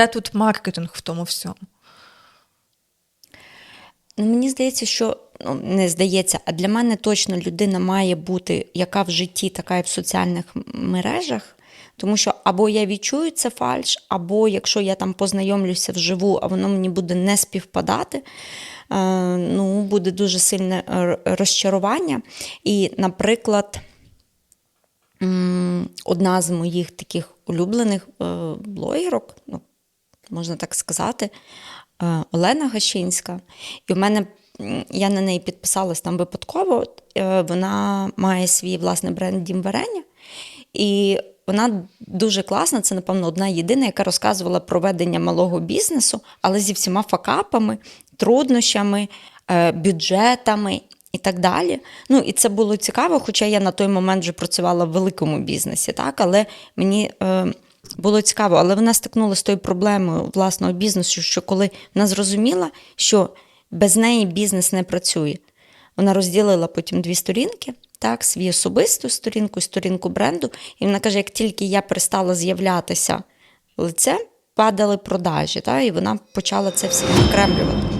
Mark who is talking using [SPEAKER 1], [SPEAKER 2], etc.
[SPEAKER 1] Де тут маркетинг в тому всьому?
[SPEAKER 2] Ну, мені здається, що ну, не здається, а для мене точно людина має бути яка в житті, така і в соціальних мережах. Тому що або я відчую це фальш, або якщо я там познайомлюся вживу, а воно мені буде не співпадати, е, ну, буде дуже сильне е, розчарування. І, наприклад, одна з моїх таких улюблених е, блогерок, ну, можна так сказати, е, Олена Гащинська. І в мене я на неї підписалась там випадково. Е, Вона має свій власний бренд Дім Варення. І вона дуже класна, це, напевно, одна єдина, яка розказувала про ведення малого бізнесу, але зі всіма факапами, труднощами, е, бюджетами і так далі. Ну, і це було цікаво, хоча я на той момент вже працювала в великому бізнесі, так, але мені. Було цікаво, але вона стикнулася з тою проблемою власного бізнесу, що коли вона зрозуміла, що без неї бізнес не працює. Вона розділила потім дві сторінки, так, свій особисту сторінку, сторінку бренду. І вона каже: як тільки я перестала з'являтися лицем, падали продажі, так, і вона почала це все відокремлювати.